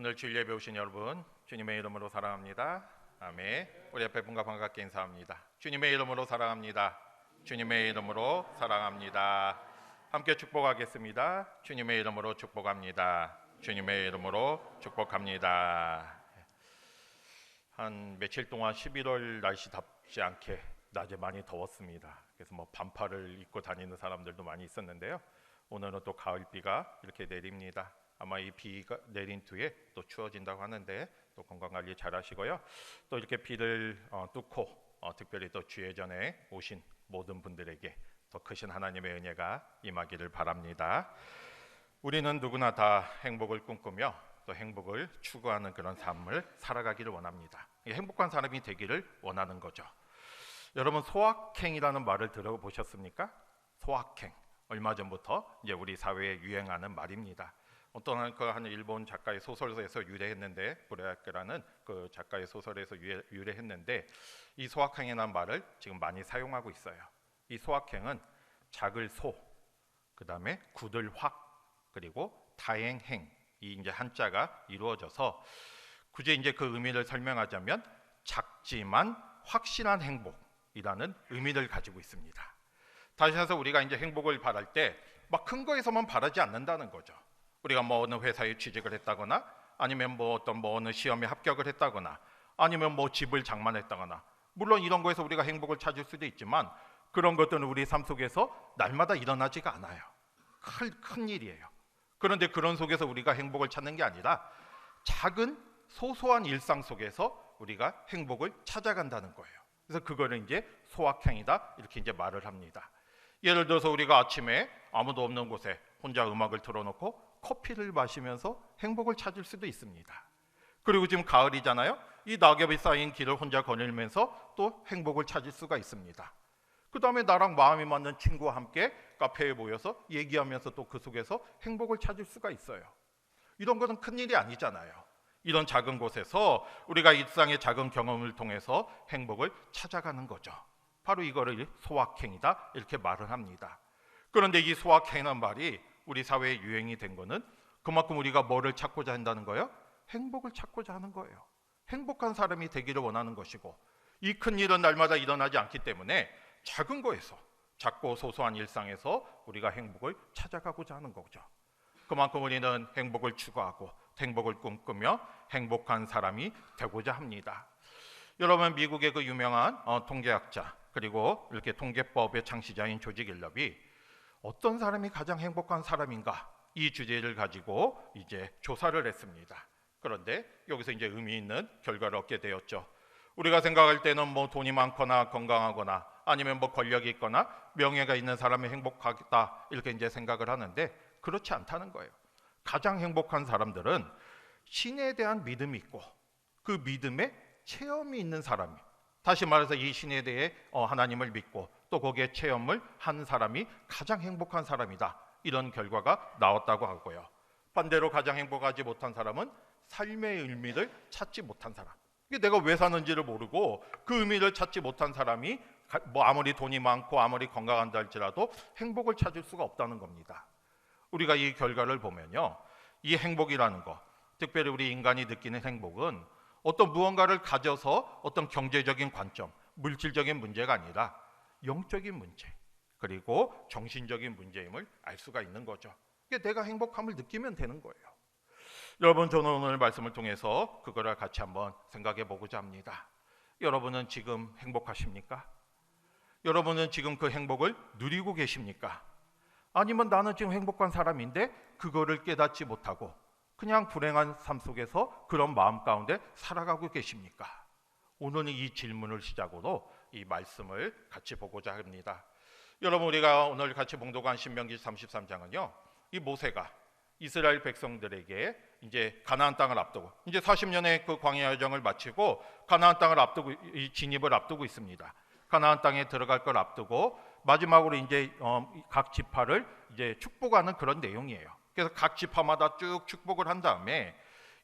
오늘 주일 예배 오신 여러분 주님의 이름으로 사랑합니다. 아멘. 우리 옆에 분과 반갑게 인사합니다. 주님의 이름으로 사랑합니다. 주님의 이름으로 사랑합니다. 함께 축복하겠습니다. 주님의 이름으로 축복합니다. 주님의 이름으로 축복합니다. 한 며칠 동안 11월 날씨답지 않게 낮에 많이 더웠습니다. 그래서 뭐 반팔을 입고 다니는 사람들도 많이 있었는데요. 오늘은 또 가을비가 이렇게 내립니다. 아마 이 비가 내린 뒤에 또 추워진다고 하는데 또 건강 관리 잘 하시고요. 또 이렇게 비를 어, 뚫고 어, 특별히 또 주의 전에 오신 모든 분들에게 더 크신 하나님의 은혜가 임하기를 바랍니다. 우리는 누구나 다 행복을 꿈꾸며 또 행복을 추구하는 그런 삶을 살아가기를 원합니다. 이 행복한 사람이 되기를 원하는 거죠. 여러분 소확행이라는 말을 들어보셨습니까? 소확행. 얼마 전부터 이제 우리 사회에 유행하는 말입니다. 어떤 그한 일본 작가의 소설에서 유래했는데 브레아크라는 그 작가의 소설에서 유래, 유래 했는데 이 소확행이라는 말을 지금 많이 사용하고 있어요. 이 소확행은 작을 소, 그 다음에 굳을 확, 그리고 다행행 이 이제 한자가 이루어져서 굳이 이제 그 의미를 설명하자면 작지만 확실한 행복이라는 의미를 가지고 있습니다. 다시 해서 우리가 이제 행복을 바랄 때 막 큰 거에서만 바라지 않는다는 거죠. 우리가 뭐 어느 회사에 취직을 했다거나 아니면 뭐 어떤 뭐 어느 시험에 합격을 했다거나 아니면 뭐 집을 장만했다거나 물론 이런 거에서 우리가 행복을 찾을 수도 있지만 그런 것들은 우리 삶 속에서 날마다 일어나지가 않아요. 큰, 큰 일이에요. 그런데 그런 속에서 우리가 행복을 찾는 게 아니라 작은 소소한 일상 속에서 우리가 행복을 찾아간다는 거예요. 그래서 그거를 이제 소확행이다 이렇게 이제 말을 합니다. 예를 들어서 우리가 아침에 아무도 없는 곳에 혼자 음악을 틀어놓고 커피를 마시면서 행복을 찾을 수도 있습니다. 그리고 지금 가을이잖아요. 이 낙엽이 쌓인 길을 혼자 거닐면서 또 행복을 찾을 수가 있습니다. 그 다음에 나랑 마음이 맞는 친구와 함께 카페에 모여서 얘기하면서 또 그 속에서 행복을 찾을 수가 있어요. 이런 것은 큰 일이 아니잖아요. 이런 작은 곳에서 우리가 일상의 작은 경험을 통해서 행복을 찾아가는 거죠. 바로 이거를 소확행이다 이렇게 말을 합니다. 그런데 이 소확행이라는 말이 우리 사회에 유행이 된 거는 그만큼 우리가 뭐를 찾고자 한다는 거예요? 행복을 찾고자 하는 거예요. 행복한 사람이 되기를 원하는 것이고 이 큰 일은 날마다 일어나지 않기 때문에 작은 거에서 작고 소소한 일상에서 우리가 행복을 찾아가고자 하는 거죠. 그만큼 우리는 행복을 추구하고 행복을 꿈꾸며 행복한 사람이 되고자 합니다. 여러분 미국의 그 유명한 어, 통계학자 그리고 이렇게 통계법의 창시자인 조지 길럽이 어떤 사람이 가장 행복한 사람인가 이 주제를 가지고 이제 조사를 했습니다. 그런데 여기서 이제 의미 있는 결과를 얻게 되었죠. 우리가 생각할 때는 뭐 돈이 많거나 건강하거나 아니면 뭐 권력이 있거나 명예가 있는 사람이 행복하다 이렇게 이제 생각을 하는데 그렇지 않다는 거예요. 가장 행복한 사람들은 신에 대한 믿음이 있고 그 믿음에 체험이 있는 사람이 다시 말해서 이 신에 대해 어, 하나님을 믿고 또 거기에 체험을 한 사람이 가장 행복한 사람이다. 이런 결과가 나왔다고 하고요. 반대로 가장 행복하지 못한 사람은 삶의 의미를 찾지 못한 사람. 이게 내가 왜 사는지를 모르고 그 의미를 찾지 못한 사람이 뭐 아무리 돈이 많고 아무리 건강한다 할지라도 행복을 찾을 수가 없다는 겁니다. 우리가 이 결과를 보면요. 이 행복이라는 거, 특별히 우리 인간이 느끼는 행복은 어떤 무언가를 가져서 어떤 경제적인 관점, 물질적인 문제가 아니라 영적인 문제, 그리고 정신적인 문제임을 알 수가 있는 거죠. 이게 내가 행복함을 느끼면 되는 거예요. 여러분 저는 오늘 말씀을 통해서 그거를 같이 한번 생각해 보고자 합니다. 여러분은 지금 행복하십니까? 여러분은 지금 그 행복을 누리고 계십니까? 아니면 나는 지금 행복한 사람인데 그거를 깨닫지 못하고 그냥 불행한 삶 속에서 그런 마음 가운데 살아가고 계십니까? 오늘은 이 질문을 시작으로 이 말씀을 같이 보고자 합니다. 여러분 우리가 오늘 같이 봉독한 신명기 33장은요. 이 모세가 이스라엘 백성들에게 이제 가나안 땅을 앞두고 이제 40년의 그 광야 여정을 마치고 가나안 땅을 앞두고 이 진입을 앞두고 있습니다. 가나안 땅에 들어갈 걸 앞두고 마지막으로 이제 어, 각 지파를 이제 축복하는 그런 내용이에요. 그래서 각 지파마다 쭉 축복을 한 다음에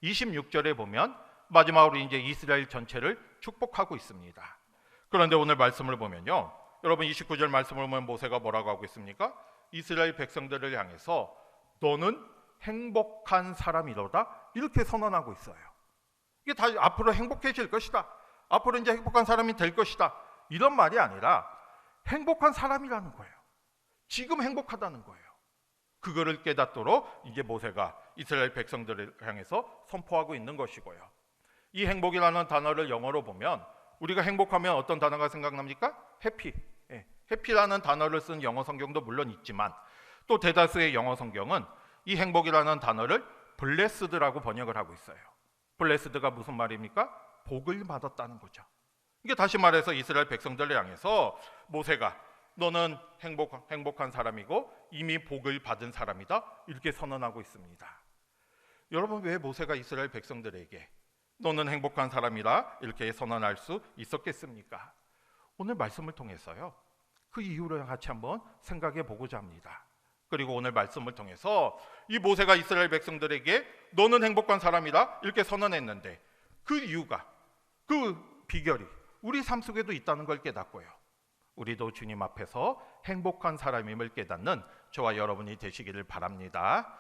26절에 보면 마지막으로 이제 이스라엘 전체를 축복하고 있습니다. 그런데 오늘 말씀을 보면요. 여러분 29절 말씀을 보면 모세가 뭐라고 하고 있습니까? 이스라엘 백성들을 향해서 너는 행복한 사람이로다 이렇게 선언하고 있어요. 이게 다 앞으로 행복해질 것이다. 앞으로 이제 행복한 사람이 될 것이다. 이런 말이 아니라 행복한 사람이라는 거예요. 지금 행복하다는 거예요. 그거를 깨닫도록 이제 모세가 이스라엘 백성들을 향해서 선포하고 있는 것이고요. 이 행복이라는 단어를 영어로 보면 우리가 행복하면 어떤 단어가 생각납니까? 해피. 예, 해피라는 단어를 쓴 영어 성경도 물론 있지만 또 대다수의 영어 성경은 이 행복이라는 단어를 블레스드라고 번역을 하고 있어요. 블레스드가 무슨 말입니까? 복을 받았다는 거죠. 이게 다시 말해서 이스라엘 백성들을 향해서 모세가 너는 행복, 행복한 사람이고 이미 복을 받은 사람이다 이렇게 선언하고 있습니다. 여러분 왜 모세가 이스라엘 백성들에게 너는 행복한 사람이라 이렇게 선언할 수 있었겠습니까? 오늘 말씀을 통해서요 그 이유를 같이 한번 생각해 보고자 합니다. 그리고 오늘 말씀을 통해서 이 모세가 이스라엘 백성들에게 너는 행복한 사람이다 이렇게 선언했는데 그 이유가 그 비결이 우리 삶 속에도 있다는 걸 깨닫고요. 우리도 주님 앞에서 행복한 사람임을 깨닫는 저와 여러분이 되시기를 바랍니다.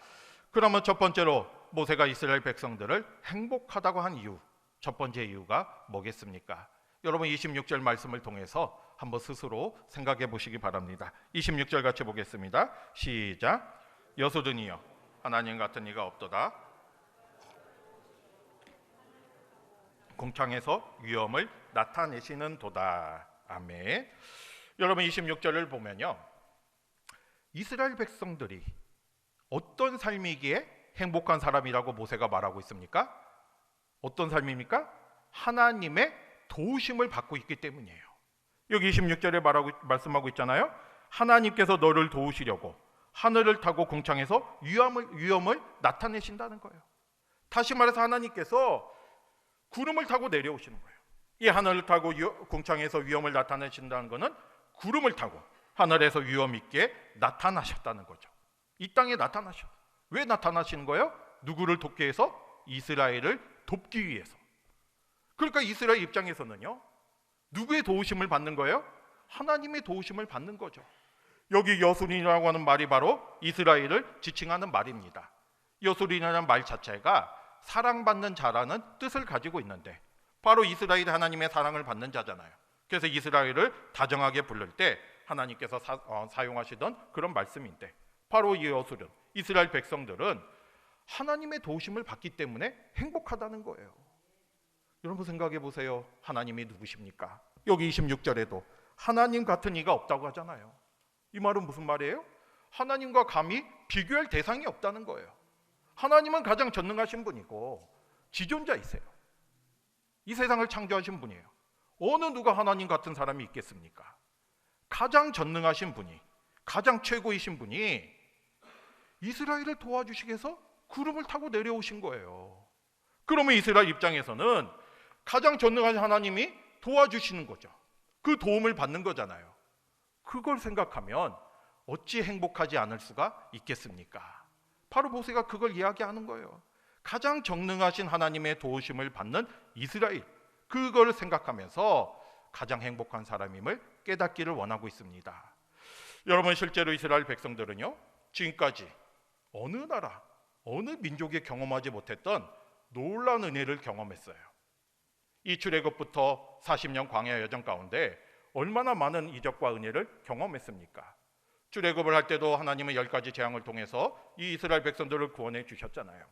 그러면 첫 번째로 모세가 이스라엘 백성들을 행복하다고 한 이유, 첫 번째 이유가 뭐겠습니까? 여러분 26절 말씀을 통해서 한번 스스로 생각해 보시기 바랍니다. 26절 같이 보겠습니다. 시작. 여소든이여 하나님 같은 이가 없도다. 공창에서 위험을 나타내시는 도다. 아멘. 여러분 26절을 보면요. 이스라엘 백성들이 어떤 삶이기에 행복한 사람이라고 모세가 말하고 있습니까? 어떤 삶입니까? 하나님의 도우심을 받고 있기 때문이에요. 여기 26절에 말하고 말씀하고 있잖아요. 하나님께서 너를 도우시려고 하늘을 타고 공창에서 위험을 위험을 나타내신다는 거예요. 다시 말해서 하나님께서 구름을 타고 내려오시는 거예요. 이 하늘을 타고 공창에서 위험을 나타내신다는 것은 구름을 타고 하늘에서 위험 있게 나타나셨다는 거죠. 이 땅에 나타나셨. 왜 나타나시는 거예요? 누구를 돕기 위해서? 이스라엘을 돕기 위해서. 그러니까 이스라엘 입장에서는요. 누구의 도우심을 받는 거예요? 하나님의 도우심을 받는 거죠. 여기 여술인이라고 하는 말이 바로 이스라엘을 지칭하는 말입니다. 여술인이라는 말 자체가 사랑받는 자라는 뜻을 가지고 있는데 바로 이스라엘이 하나님의 사랑을 받는 자잖아요. 그래서 이스라엘을 다정하게 부를 때 하나님께서 사, 어, 용하시던 그런 말씀인데 바로 이 여술은 이스라엘 백성들은 하나님의 도우심을 받기 때문에 행복하다는 거예요. 여러분 생각해 보세요. 하나님이 누구십니까? 여기 26절에도 하나님 같은 이가 없다고 하잖아요. 이 말은 무슨 말이에요? 하나님과 감히 비교할 대상이 없다는 거예요. 하나님은 가장 전능하신 분이고 지존자이세요. 이 세상을 창조하신 분이에요. 어느 누가 하나님 같은 사람이 있겠습니까? 가장 전능하신 분이, 가장 최고이신 분이 이스라엘을 도와주시기 위해서 구름을 타고 내려오신 거예요. 그러면 이스라엘 입장에서는 가장 전능하신 하나님이 도와주시는 거죠. 그 도움을 받는 거잖아요. 그걸 생각하면 어찌 행복하지 않을 수가 있겠습니까? 바로 모세가 그걸 이야기하는 거예요. 가장 정능하신 하나님의 도우심을 받는 이스라엘 그걸 생각하면서 가장 행복한 사람임을 깨닫기를 원하고 있습니다. 여러분 실제로 이스라엘 백성들은요 지금까지 어느 나라 어느 민족이 경험하지 못했던 놀라운 은혜를 경험했어요. 이 출애굽부터 40년 광야 여정 가운데 얼마나 많은 이적과 은혜를 경험했습니까? 출애굽을 할 때도 하나님은 열 가지 재앙을 통해서 이 이스라엘 백성들을 구원해 주셨잖아요.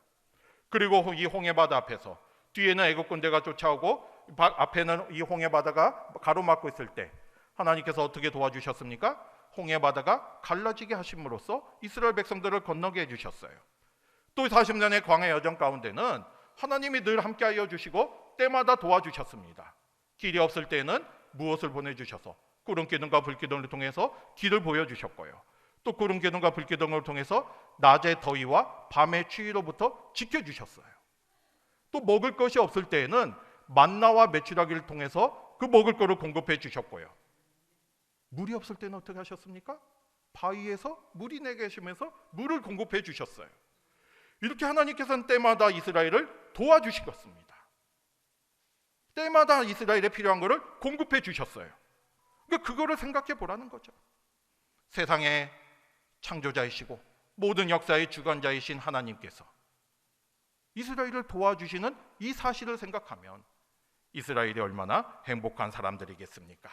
그리고 이 홍해 바다 앞에서 뒤에는 애굽 군대가 쫓아오고 앞에는 이 홍해 바다가 가로막고 있을 때 하나님께서 어떻게 도와주셨습니까? 홍해 바다가 갈라지게 하심으로써 이스라엘 백성들을 건너게 해 주셨어요. 또 40년의 광해 여정 가운데는 하나님이 늘 함께하여 주시고 때마다 도와주셨습니다. 길이 없을 때는 무엇을 보내주셔서 구름 기둥과 불 기둥을 통해서 길을 보여주셨고요. 또 구름 기둥과 불 기둥을 통해서 낮의 더위와 밤의 추위로부터 지켜주셨어요. 또 먹을 것이 없을 때에는 만나와 메추라기를 통해서 그 먹을 것을 공급해 주셨고요. 물이 없을 때는 어떻게 하셨습니까? 바위에서 물이 내게 하시면서 물을 공급해 주셨어요. 이렇게 하나님께서는 때마다 이스라엘을 도와주시겠습니다. 때마다 이스라엘에 필요한 것을 공급해 주셨어요. 그러니까 그거를 생각해 보라는 거죠. 세상의 창조자이시고 모든 역사의 주관자이신 하나님께서 이스라엘을 도와주시는 이 사실을 생각하면 이스라엘이 얼마나 행복한 사람들이겠습니까?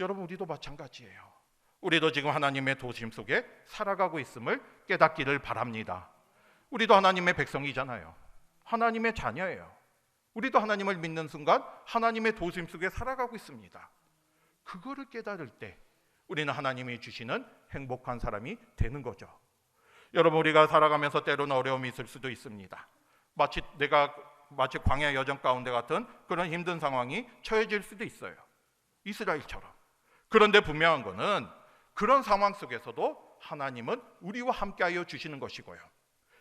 여러분 우리도 마찬가지예요. 우리도 지금 하나님의 도심 속에 살아가고 있음을 깨닫기를 바랍니다. 우리도 하나님의 백성이잖아요. 하나님의 자녀예요. 우리도 하나님을 믿는 순간 하나님의 도심 속에 살아가고 있습니다. 그거를 깨달을 때 우리는 하나님이 주시는 행복한 사람이 되는 거죠. 여러분 우리가 살아가면서 때로는 어려움이 있을 수도 있습니다. 마치 내가 마치 광야 여정 가운데 같은 그런 힘든 상황이 처해질 수도 있어요. 이스라엘처럼. 그런데 분명한 거는 그런 상황 속에서도 하나님은 우리와 함께하여 주시는 것이고요.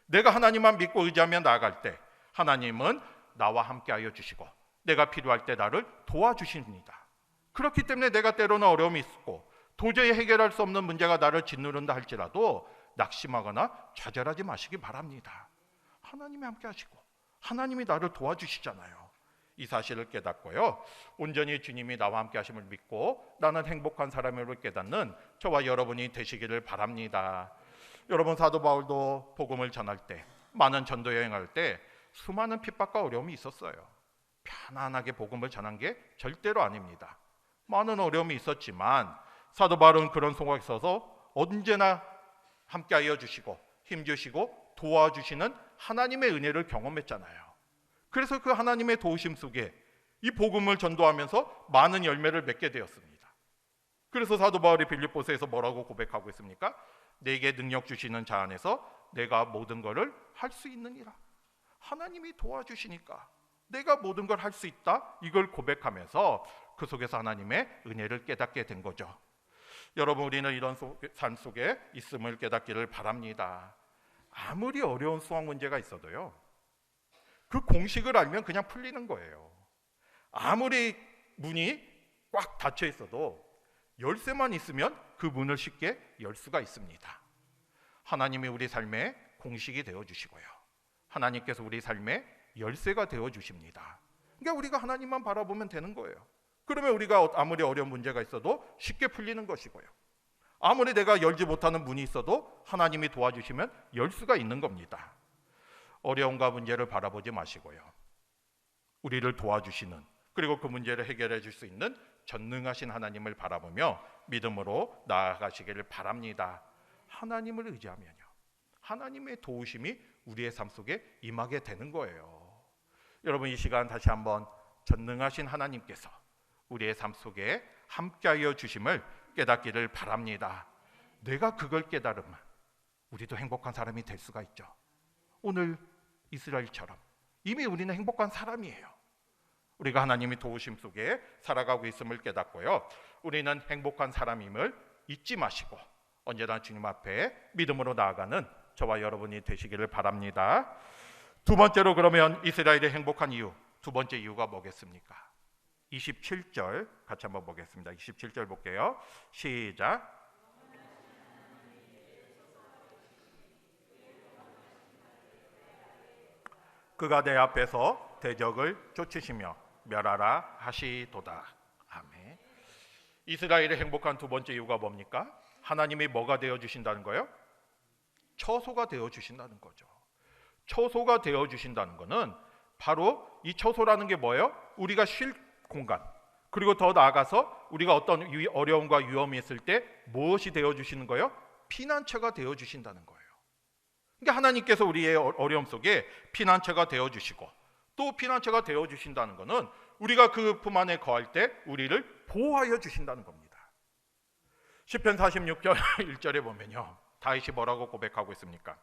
내가 하나님만 믿고 의지하며 나아갈 때 하나님은 나와 함께하여 주시고 내가 필요할 때 나를 도와주십니다. 그렇기 때문에 내가 때로는 어려움이 있고 도저히 해결할 수 없는 문제가 나를 짓누른다 할지라도 낙심하거나 좌절하지 마시기 바랍니다. 하나님이 함께 하시고 하나님이 나를 도와주시잖아요. 이 사실을 깨닫고요. 온전히 주님이 나와 함께 하심을 믿고 나는 행복한 사람임을 깨닫는 저와 여러분이 되시기를 바랍니다. 여러분 사도 바울도 복음을 전할 때 많은 전도 여행할 때 수많은 핍박과 어려움이 있었어요. 편안하게 복음을 전한 게 절대로 아닙니다. 많은 어려움이 있었지만 사도 바울은 그런 속에 있어서 언제나 함께하여 주시고 힘 주시고 도와주시는 하나님의 은혜를 경험했잖아요. 그래서 그 하나님의 도우심 속에 이 복음을 전도하면서 많은 열매를 맺게 되었습니다. 그래서 사도 바울이 빌립보서에서 뭐라고 고백하고 있습니까? 내게 능력 주시는 자 안에서 내가 모든 것을 할 수 있느니라. 하나님이 도와주시니까 내가 모든 걸 할 수 있다. 이걸 고백하면서 그 속에서 하나님의 은혜를 깨닫게 된 거죠. 여러분 우리는 이런 산 속에 있음을 깨닫기를 바랍니다. 아무리 어려운 수학 문제가 있어도요. 그 공식을 알면 그냥 풀리는 거예요. 아무리 문이 꽉 닫혀 있어도 열쇠만 있으면 그 문을 쉽게 열 수가 있습니다. 하나님이 우리 삶의 공식이 되어 주시고요. 하나님께서 우리 삶의 열쇠가 되어 주십니다. 그러니까 우리가 하나님만 바라보면 되는 거예요. 그러면 우리가 아무리 어려운 문제가 있어도 쉽게 풀리는 것이고요. 아무리 내가 열지 못하는 문이 있어도 하나님이 도와주시면 열 수가 있는 겁니다. 어려움과 문제를 바라보지 마시고요. 우리를 도와주시는 그리고 그 문제를 해결해 줄 수 있는 전능하신 하나님을 바라보며 믿음으로 나아가시기를 바랍니다. 하나님을 의지하면요. 하나님의 도우심이 우리의 삶 속에 임하게 되는 거예요. 여러분 이 시간 다시 한번 전능하신 하나님께서 우리의 삶 속에 함께하여 주심을 깨닫기를 바랍니다. 내가 그걸 깨달으면 우리도 행복한 사람이 될 수가 있죠. 오늘 이스라엘처럼 이미 우리는 행복한 사람이에요. 우리가 하나님이 도우심 속에 살아가고 있음을 깨닫고요. 우리는 행복한 사람임을 잊지 마시고 언제나 주님 앞에 믿음으로 나아가는 저와 여러분이 되시기를 바랍니다. 두 번째로 그러면 이스라엘의 행복한 이유 두 번째 이유가 뭐겠습니까? 27절 같이 한번 보겠습니다. 27절 볼게요. 시작. 그가 내 앞에서 대적을 쫓으시며 멸하라 하시도다. 아멘. 이스라엘의 행복한 두 번째 이유가 뭡니까? 하나님이 뭐가 되어 주신다는 거예요? 처소가 되어 주신다는 거죠. 처소가 되어 주신다는 것은 바로 이 처소라는 게 뭐예요? 우리가 쉴 공간. 그리고 더 나아가서 우리가 어떤 어려움과 위험이 있을 때 무엇이 되어 주시는 거예요? 피난처가 되어 주신다는 거예요. 그러니까 하나님께서 우리의 어, 어려움 속에 피난처가 되어 주시고 또 피난처가 되어 주신다는 것은 우리가 그 품 안에 거할 때 우리를 보호하여 주신다는 겁니다. 시편 46절 1절에 보면요. 다윗이 뭐라고 고백하고 있습니까?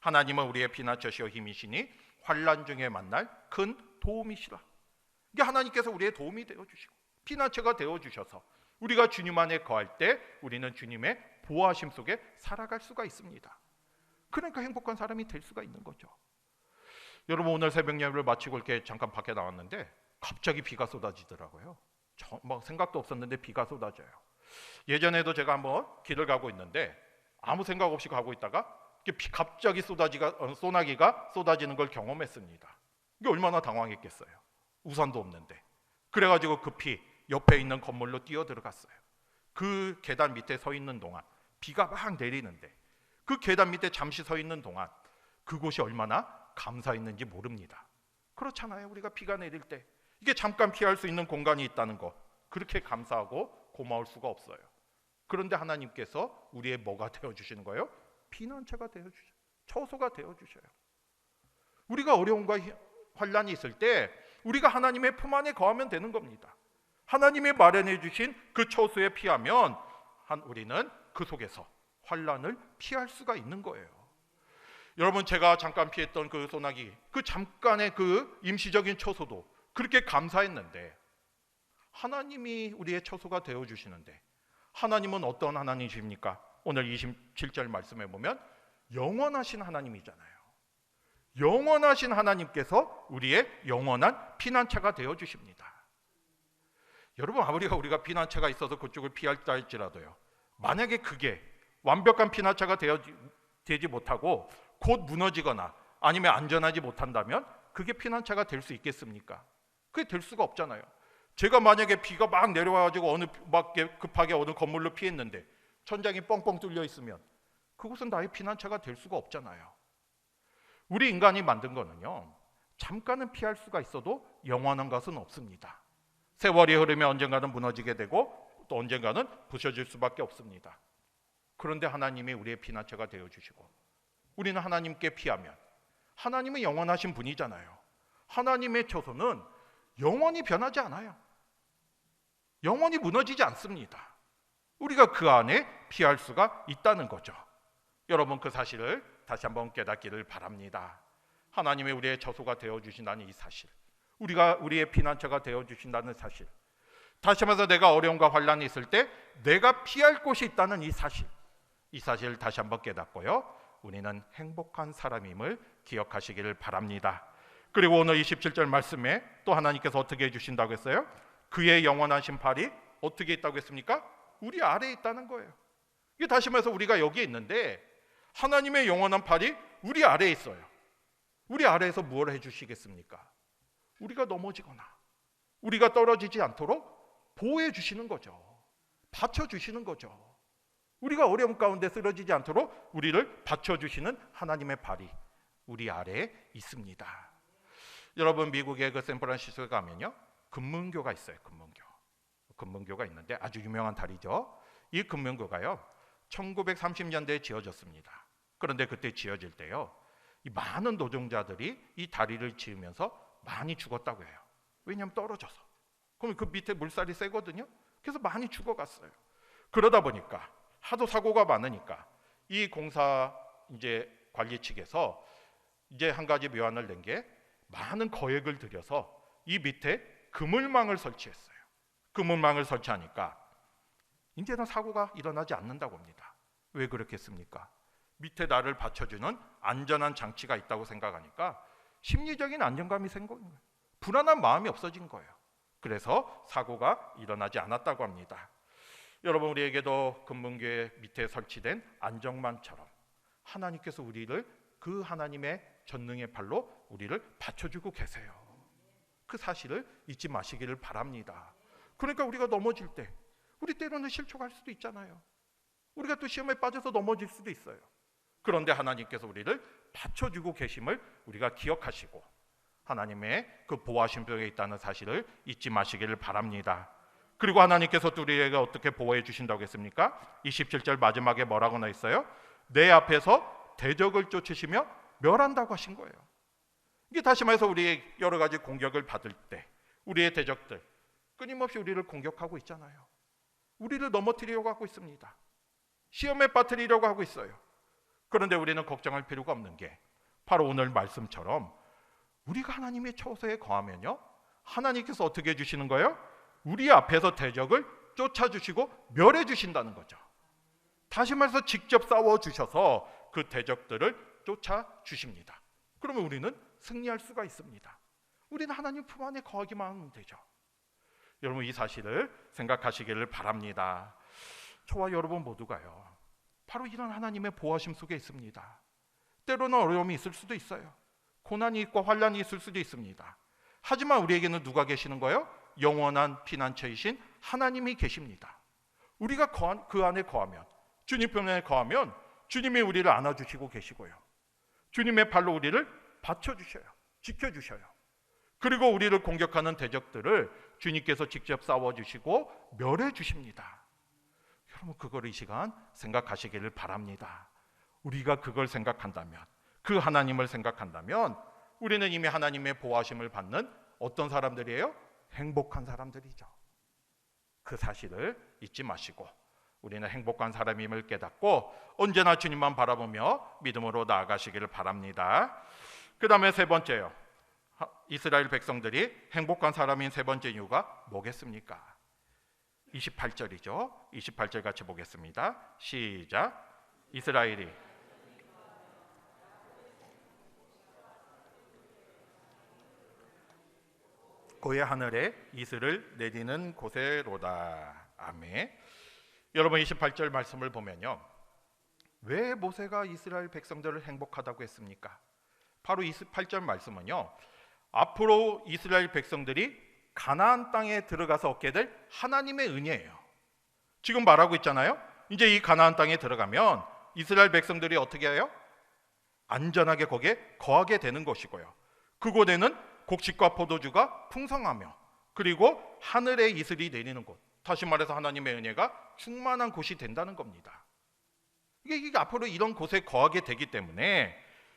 하나님은 우리의 피난처시여 힘이시니 환란 중에 만날 큰 도움이시라. 이게 하나님께서 우리의 도움이 되어 주시고 피난처가 되어 주셔서 우리가 주님 안에 거할 때 우리는 주님의 보호하심 속에 살아갈 수가 있습니다. 그러니까 행복한 사람이 될 수가 있는 거죠. 여러분 오늘 새벽 예배를 마치고 이렇게 잠깐 밖에 나왔는데 갑자기 비가 쏟아지더라고요. 저, 뭐 생각도 없었는데 비가 쏟아져요. 예전에도 제가 한번 길을 가고 있는데 아무 생각 없이 가고 있다가 비 갑자기 쏟아지가 어, 소나기가 쏟아지는 걸 경험했습니다. 이게 얼마나 당황했겠어요. 우산도 없는데. 그래가지고 급히 옆에 있는 건물로 뛰어 들어갔어요. 그 계단 밑에 서 있는 동안 비가 막 내리는데 그 계단 밑에 잠시 서 있는 동안 그곳이 얼마나 감사했는지 모릅니다. 그렇잖아요. 우리가 비가 내릴 때 이게 잠깐 피할 수 있는 공간이 있다는 거 그렇게 감사하고 고마울 수가 없어요. 그런데 하나님께서 우리의 뭐가 되어 주시는 거예요? 피난처가 되어 주셔. 처소가 되어 주셔요. 우리가 어려움과 희- 환란이 있을 때 우리가 하나님의 품 안에 거하면 되는 겁니다. 하나님이 마련해 주신 그 처소에 피하면 한 우리는 그 속에서 환란을 피할 수가 있는 거예요. 여러분 제가 잠깐 피했던 그 소나기 그 잠깐의 그 임시적인 처소도 그렇게 감사했는데 하나님이 우리의 처소가 되어 주시는데 하나님은 어떤 하나님이십니까? 오늘 27절 말씀에 보면 영원하신 하나님이잖아요. 영원하신 하나님께서 우리의 영원한 피난처가 되어 주십니다. 여러분 아무리가 우리가 피난처가 있어서 그쪽을 피할다 할지라도요. 만약에 그게 완벽한 피난처가 되어 되지 못하고 곧 무너지거나 아니면 안전하지 못한다면 그게 피난처가 될 수 있겠습니까? 그게 될 수가 없잖아요. 제가 만약에 비가 막 내려와가지고 어느 막 급하게 어느 건물로 피했는데 천장이 뻥뻥 뚫려 있으면 그곳은 나의 피난처가 될 수가 없잖아요. 우리 인간이 만든 거는요 잠깐은 피할 수가 있어도 영원한 것은 없습니다. 세월이 흐르면 언젠가는 무너지게 되고 또 언젠가는 부셔질 수밖에 없습니다. 그런데 하나님이 우리의 피난처가 되어 주시고 우리는 하나님께 피하면 하나님은 영원하신 분이잖아요. 하나님의 처소는 영원히 변하지 않아요. 영원히 무너지지 않습니다. 우리가 그 안에 피할 수가 있다는 거죠. 여러분 그 사실을 다시 한번 깨닫기를 바랍니다. 하나님의 우리의 처소가 되어 주신다는 이 사실. 우리가 우리의 피난처가 되어 주신다는 사실. 다시 말해서 내가 어려움과 환란이 있을 때 내가 피할 곳이 있다는 이 사실. 이 사실을 다시 한번 깨닫고요. 우리는 행복한 사람임을 기억하시기를 바랍니다. 그리고 오늘 27절 말씀에 또 하나님께서 어떻게 해 주신다고 했어요? 그의 영원한 심팔이 어떻게 있다고 했습니까? 우리 아래에 있다는 거예요. 이게 다시 말해서 우리가 여기 있는데 하나님의 영원한 팔이 우리 아래에 있어요. 우리 아래에서 무엇을 해 주시겠습니까? 우리가 넘어지거나 우리가 떨어지지 않도록 보호해 주시는 거죠. 받쳐 주시는 거죠. 우리가 어려움 가운데 쓰러지지 않도록 우리를 받쳐 주시는 하나님의 발이 우리 아래에 있습니다. 여러분 미국의 그 샌프란시스코에 가면요. 금문교가 있어요. 금문교. 금문교가 있는데 아주 유명한 다리죠. 이 금문교가요. 1930년대에 지어졌습니다. 그런데 그때 지어질 때요. 이 많은 노동자들이 이 다리를 지으면서 많이 죽었다고 해요. 왜냐하면 떨어져서. 그럼 그 밑에 물살이 세거든요. 그래서 많이 죽어갔어요. 그러다 보니까 하도 사고가 많으니까 이 공사 이제 관리 측에서 이제 한 가지 묘안을 낸 게 많은 거액을 들여서 이 밑에 그물망을 설치했어요. 그물망을 설치하니까 이제는 사고가 일어나지 않는다고 합니다. 왜 그렇겠습니까? 밑에 나를 받쳐주는 안전한 장치가 있다고 생각하니까 심리적인 안정감이 생긴 거예요. 불안한 마음이 없어진 거예요. 그래서 사고가 일어나지 않았다고 합니다. 여러분 우리에게도 금문교회 밑에 설치된 안정망처럼 하나님께서 우리를 그 하나님의 전능의 팔로 우리를 받쳐주고 계세요. 그 사실을 잊지 마시기를 바랍니다. 그러니까 우리가 넘어질 때 우리 때로는 실족할 수도 있잖아요. 우리가 또 시험에 빠져서 넘어질 수도 있어요. 그런데 하나님께서 우리를 받쳐주고 계심을 우리가 기억하시고 하나님의 그 보호하심 속에 있다는 사실을 잊지 마시기를 바랍니다. 그리고 하나님께서 또 우리에게 어떻게 보호해 주신다고 했습니까? 27절 마지막에 뭐라고 나 있어요? 내 앞에서 대적을 쫓으시며 멸한다고 하신 거예요. 이게 다시 말해서 우리의 여러 가지 공격을 받을 때 우리의 대적들 끊임없이 우리를 공격하고 있잖아요. 우리를 넘어뜨리려고 하고 있습니다. 시험에 빠뜨리려고 하고 있어요. 그런데 우리는 걱정할 필요가 없는 게 바로 오늘 말씀처럼 우리가 하나님의 처소에 거하면요. 하나님께서 어떻게 해주시는 거예요? 우리 앞에서 대적을 쫓아주시고 멸해 주신다는 거죠. 다시 말해서 직접 싸워 주셔서 그 대적들을 쫓아 주십니다. 그러면 우리는 승리할 수가 있습니다. 우리는 하나님 품 안에 거하기만 하면 되죠. 여러분 이 사실을 생각하시기를 바랍니다. 저와 여러분 모두가요. 바로 이런 하나님의 보호하심 속에 있습니다. 때로는 어려움이 있을 수도 있어요. 고난이 있고 환란이 있을 수도 있습니다. 하지만 우리에게는 누가 계시는 거예요? 영원한 피난처이신 하나님이 계십니다. 우리가 그 안에 거하면 주님 편에 거하면 주님이 우리를 안아주시고 계시고요. 주님의 팔로 우리를 받쳐주셔요. 지켜주셔요. 그리고 우리를 공격하는 대적들을 주님께서 직접 싸워주시고 멸해주십니다. 여러분 그걸 이 시간 생각하시기를 바랍니다. 우리가 그걸 생각한다면 그 하나님을 생각한다면 우리는 이미 하나님의 보호하심을 받는 어떤 사람들이에요? 행복한 사람들이죠. 그 사실을 잊지 마시고 우리는 행복한 사람임을 깨닫고 언제나 주님만 바라보며 믿음으로 나아가시기를 바랍니다. 그 다음에 세 번째요. 하- 이스라엘 백성들이 행복한 사람인 세 번째 이유가 뭐겠습니까? 28절이죠. 28절 같이 보겠습니다. 시작. 이스라엘이 고의 하늘에 이슬을 내리는 곳에로다. 아멘. 여러분 28절 말씀을 보면요. 왜 모세가 이스라엘 백성들을 행복하다고 했습니까? 바로 28절 말씀은요. 앞으로 이스라엘 백성들이 가나안 땅에 들어가서 얻게 될 하나님의 은혜예요. 지금 말하고 있잖아요. 이제 이 가나안 땅에 들어가면 이스라엘 백성들이 어떻게 해요? 안전하게 거기에 거하게 되는 것이고요. 그곳에는 곡식과 포도주가 풍성하며 그리고 하늘의 이슬이 내리는 곳. 다시 말해서 하나님의 은혜가 충만한 곳이 된다는 겁니다. 이게, 이게 앞으로 이런 곳에 거하게 되기 때문에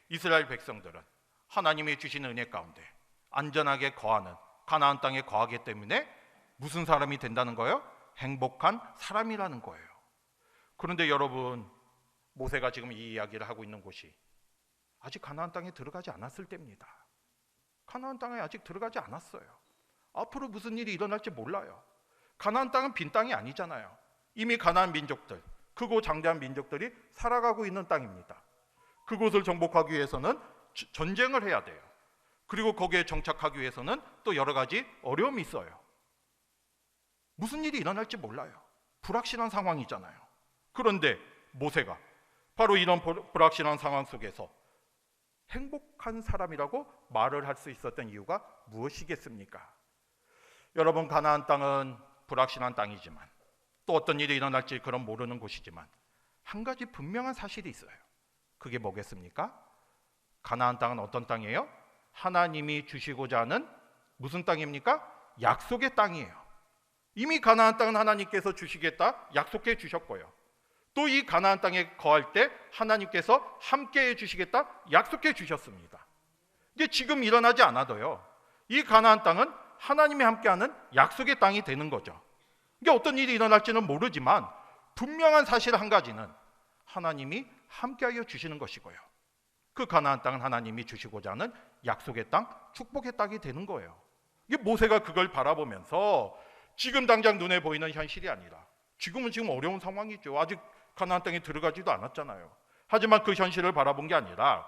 이스라엘 백성들은 하나님이 주신 은혜 가운데 안전하게 거하는 가나안 땅에 거하기 때문에 무슨 사람이 된다는 거예요? 행복한 사람이라는 거예요. 그런데 여러분 모세가 지금 이 이야기를 하고 있는 곳이 아직 가나안 땅에 들어가지 않았을 때입니다. 가나안 땅에 아직 들어가지 않았어요. 앞으로 무슨 일이 일어날지 몰라요. 가나안 땅은 빈 땅이 아니잖아요. 이미 가나안 민족들, 크고 장대한 민족들이 살아가고 있는 땅입니다. 그곳을 정복하기 위해서는 주- 전쟁을 해야 돼요. 그리고 거기에 정착하기 위해서는 또 여러 가지 어려움이 있어요. 무슨 일이 일어날지 몰라요. 불확실한 상황이잖아요. 그런데 모세가 바로 이런 불- 불확실한 상황 속에서 행복한 사람이라고 말을 할 수 있었던 이유가 무엇이겠습니까? 여러분 가나안 땅은 불확실한 땅이지만 또 어떤 일이 일어날지 그런 모르는 곳이지만 한 가지 분명한 사실이 있어요. 그게 뭐겠습니까? 가나안 땅은 어떤 땅이에요? 하나님이 주시고자 하는 무슨 땅입니까? 약속의 땅이에요. 이미 가나안 땅은 하나님께서 주시겠다 약속해 주셨고요. 또 이 가나안 땅에 거할 때 하나님께서 함께 해 주시겠다 약속해 주셨습니다. 이게 지금 일어나지 않아도요. 이 가나안 땅은 하나님이 함께하는 약속의 땅이 되는 거죠. 이게 어떤 일이 일어날지는 모르지만 분명한 사실 한 가지는 하나님이 함께하여 주시는 것이고요. 그 가나안 땅은 하나님이 주시고자 하는 약속의 땅, 축복의 땅이 되는 거예요. 이게 모세가 그걸 바라보면서 지금 당장 눈에 보이는 현실이 아니라 지금은 지금 어려운 상황이죠. 아직 가나안 땅에 들어가지도 않았잖아요. 하지만 그 현실을 바라본 게 아니라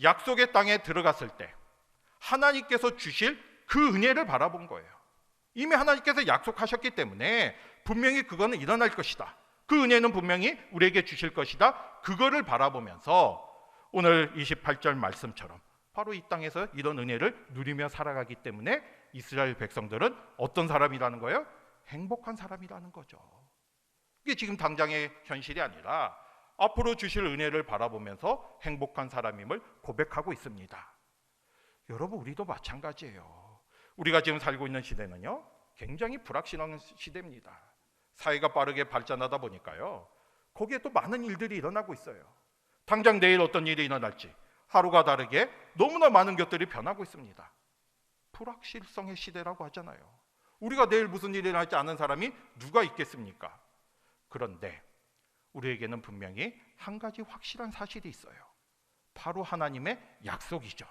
약속의 땅에 들어갔을 때 하나님께서 주실 그 은혜를 바라본 거예요. 이미 하나님께서 약속하셨기 때문에 분명히 그거는 일어날 것이다. 그 은혜는 분명히 우리에게 주실 것이다. 그거를 바라보면서 오늘 28절 말씀처럼 바로 이 땅에서 이런 은혜를 누리며 살아가기 때문에 이스라엘 백성들은 어떤 사람이라는 거예요? 행복한 사람이라는 거죠. 이게 지금 당장의 현실이 아니라 앞으로 주실 은혜를 바라보면서 행복한 사람임을 고백하고 있습니다. 여러분 우리도 마찬가지예요. 우리가 지금 살고 있는 시대는요. 굉장히 불확실한 시대입니다. 사회가 빠르게 발전하다 보니까요. 거기에 또 많은 일들이 일어나고 있어요. 당장 내일 어떤 일이 일어날지 하루가 다르게 너무나 많은 것들이 변하고 있습니다. 불확실성의 시대라고 하잖아요. 우리가 내일 무슨 일이 일어날지 아는 사람이 누가 있겠습니까? 그런데 우리에게는 분명히 한 가지 확실한 사실이 있어요. 바로 하나님의 약속이죠.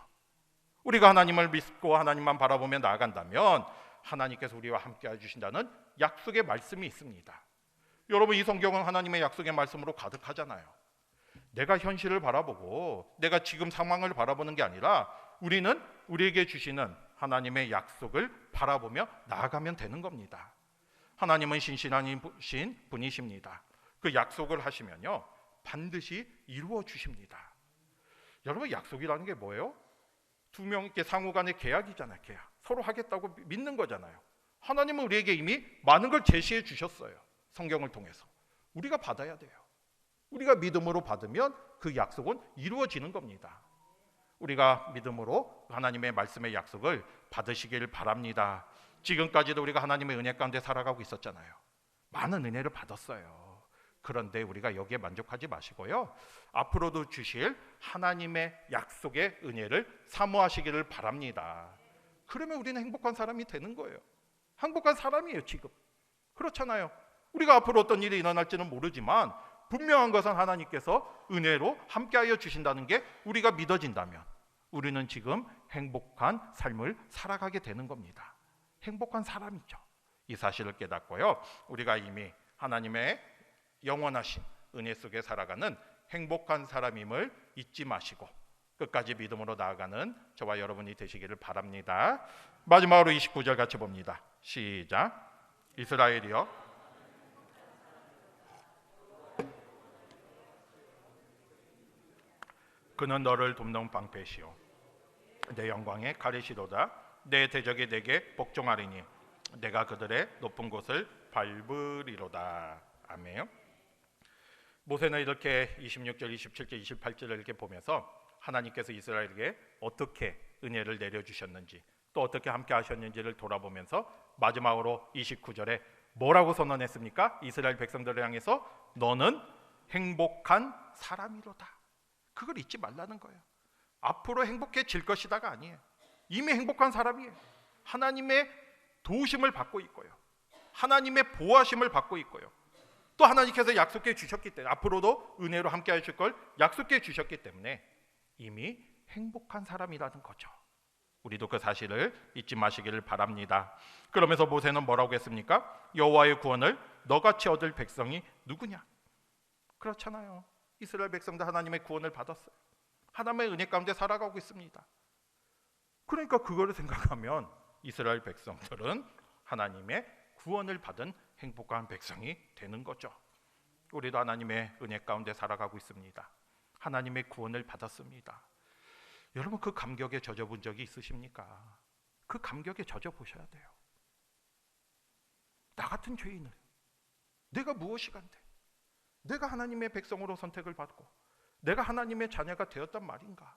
우리가 하나님을 믿고 하나님만 바라보며 나아간다면 하나님께서 우리와 함께 해주신다는 약속의 말씀이 있습니다. 여러분 이 성경은 하나님의 약속의 말씀으로 가득하잖아요. 내가 현실을 바라보고 내가 지금 상황을 바라보는 게 아니라 우리는 우리에게 주시는 하나님의 약속을 바라보며 나아가면 되는 겁니다. 하나님은 신실한 신 분이십니다. 그 약속을 하시면요 반드시 이루어 주십니다. 여러분 약속이라는 게 뭐예요? 두 명께 상호 간의 계약이잖아요. 계약. 서로 하겠다고 믿는 거잖아요. 하나님은 우리에게 이미 많은 걸 제시해 주셨어요. 성경을 통해서. 우리가 받아야 돼요. 우리가 믿음으로 받으면 그 약속은 이루어지는 겁니다. 우리가 믿음으로 하나님의 말씀의 약속을 받으시길 바랍니다. 지금까지도 우리가 하나님의 은혜 가운데 살아가고 있었잖아요. 많은 은혜를 받았어요. 그런데 우리가 여기에 만족하지 마시고요. 앞으로도 주실 하나님의 약속의 은혜를 사모하시기를 바랍니다. 그러면 우리는 행복한 사람이 되는 거예요. 행복한 사람이에요, 지금. 그렇잖아요. 우리가 앞으로 어떤 일이 일어날지는 모르지만 분명한 것은 하나님께서 은혜로 함께하여 주신다는 게 우리가 믿어진다면 우리는 지금 행복한 삶을 살아가게 되는 겁니다. 행복한 사람이죠. 이 사실을 깨닫고요. 우리가 이미 하나님의 영원하신 은혜 속에 살아가는 행복한 사람임을 잊지 마시고 끝까지 믿음으로 나아가는 저와 여러분이 되시기를 바랍니다. 마지막으로 29절 같이 봅니다. 시작. 이스라엘이여 그는 너를 돕는 방패시오 내 영광의 가리시로다 내 대적이 내게 복종하리니 내가 그들의 높은 곳을 밟으리로다 아멘 모세는 이렇게 26절, 27절, 28절을 이렇게 보면서 하나님께서 이스라엘에게 어떻게 은혜를 내려 주셨는지 또 어떻게 함께 하셨는지를 돌아보면서 마지막으로 29절에 뭐라고 선언했습니까? 이스라엘 백성들을 향해서 너는 행복한 사람이로다. 그걸 잊지 말라는 거예요. 앞으로 행복해질 것이다가 아니에요. 이미 행복한 사람이에요. 하나님의 도우심을 받고 있고요. 하나님의 보호하심을 받고 있고요. 또 하나님께서 약속해 주셨기 때문에 앞으로도 은혜로 함께 하실 걸 약속해 주셨기 때문에 이미 행복한 사람이라는 거죠. 우리도 그 사실을 잊지 마시기를 바랍니다. 그러면서 모세는 뭐라고 했습니까? 여호와의 구원을 너같이 얻을 백성이 누구냐? 그렇잖아요. 이스라엘 백성도 하나님의 구원을 받았어요. 하나님의 은혜 가운데 살아가고 있습니다. 그러니까 그거를 생각하면 이스라엘 백성들은 하나님의 구원을 받은 행복한 백성이 되는 거죠. 우리도 하나님의 은혜 가운데 살아가고 있습니다. 하나님의 구원을 받았습니다. 여러분 그 감격에 젖어 본 적이 있으십니까? 그 감격에 젖어 보셔야 돼요. 나 같은 죄인을 내가 무엇이 간데? 내가 하나님의 백성으로 선택을 받고 내가 하나님의 자녀가 되었단 말인가?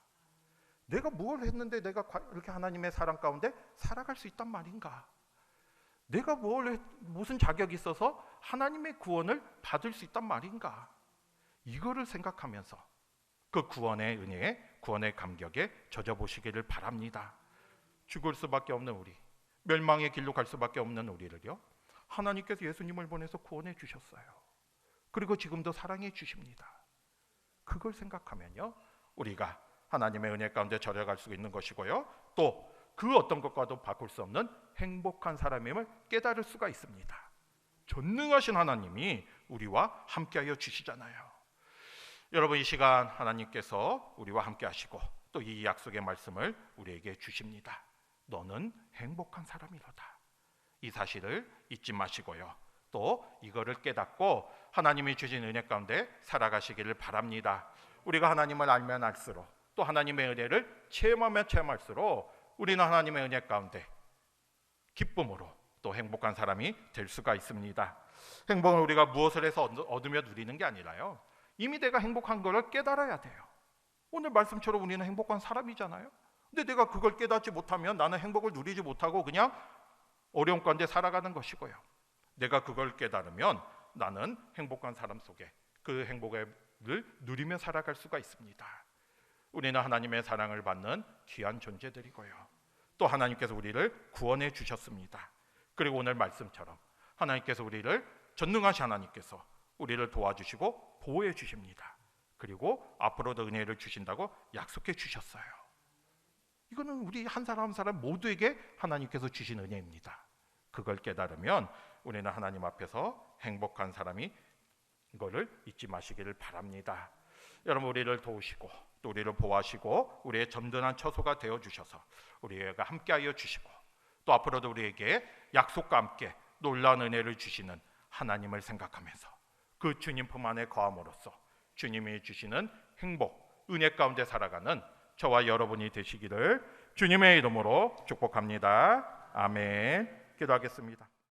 내가 뭘 했는데 내가 이렇게 하나님의 사랑 가운데 살아갈 수 있단 말인가? 내가 뭘 무슨 자격이 있어서 하나님의 구원을 받을 수 있단 말인가? 이거를 생각하면서 그 구원의 은혜에 구원의 감격에 젖어 보시기를 바랍니다. 죽을 수밖에 없는 우리, 멸망의 길로 갈 수밖에 없는 우리를요. 하나님께서 예수님을 보내서 구원해 주셨어요. 그리고 지금도 사랑해 주십니다. 그걸 생각하면요. 우리가 하나님의 은혜 가운데 절여갈 수 있는 것이고요. 또 그 어떤 것과도 바꿀 수 없는 행복한 사람임을 깨달을 수가 있습니다. 전능하신 하나님이 우리와 함께하여 주시잖아요. 여러분 이 시간 하나님께서 우리와 함께 하시고 또 이 약속의 말씀을 우리에게 주십니다. 너는 행복한 사람이로다. 이 사실을 잊지 마시고요. 또 이거를 깨닫고 하나님이 주신 은혜 가운데 살아가시기를 바랍니다. 우리가 하나님을 알면 알수록 또 하나님의 은혜를 체험하면 체험할수록 우리는 하나님의 은혜 가운데 기쁨으로 또 행복한 사람이 될 수가 있습니다. 행복은 우리가 무엇을 해서 얻으며 누리는 게 아니라요. 이미 내가 행복한 것을 깨달아야 돼요. 오늘 말씀처럼 우리는 행복한 사람이잖아요. 근데 내가 그걸 깨닫지 못하면 나는 행복을 누리지 못하고 그냥 어려운 가운데 살아가는 것이고요. 내가 그걸 깨달으면 나는 행복한 사람 속에 그 행복을 누리며 살아갈 수가 있습니다. 우리는 하나님의 사랑을 받는 귀한 존재들이고요. 또 하나님께서 우리를 구원해 주셨습니다. 그리고 오늘 말씀처럼 하나님께서 우리를 전능하신 하나님께서 우리를 도와주시고 보호해 주십니다. 그리고 앞으로도 은혜를 주신다고 약속해 주셨어요. 이거는 우리 한 사람 한 사람 모두에게 하나님께서 주신 은혜입니다. 그걸 깨달으면 우리는 하나님 앞에서 행복한 사람이 이거를 잊지 마시기를 바랍니다. 여러분 우리를 도우시고 또 우리를 보호하시고 우리의 든든한 처소가 되어 주셔서 우리가 함께하여 주시고 또 앞으로도 우리에게 약속과 함께 놀라운 은혜를 주시는 하나님을 생각하면서 그 주님 품 안에 거함으로써 주님이 주시는 행복, 은혜 가운데 살아가는 저와 여러분이 되시기를 주님의 이름으로 축복합니다. 아멘. 기도하겠습니다.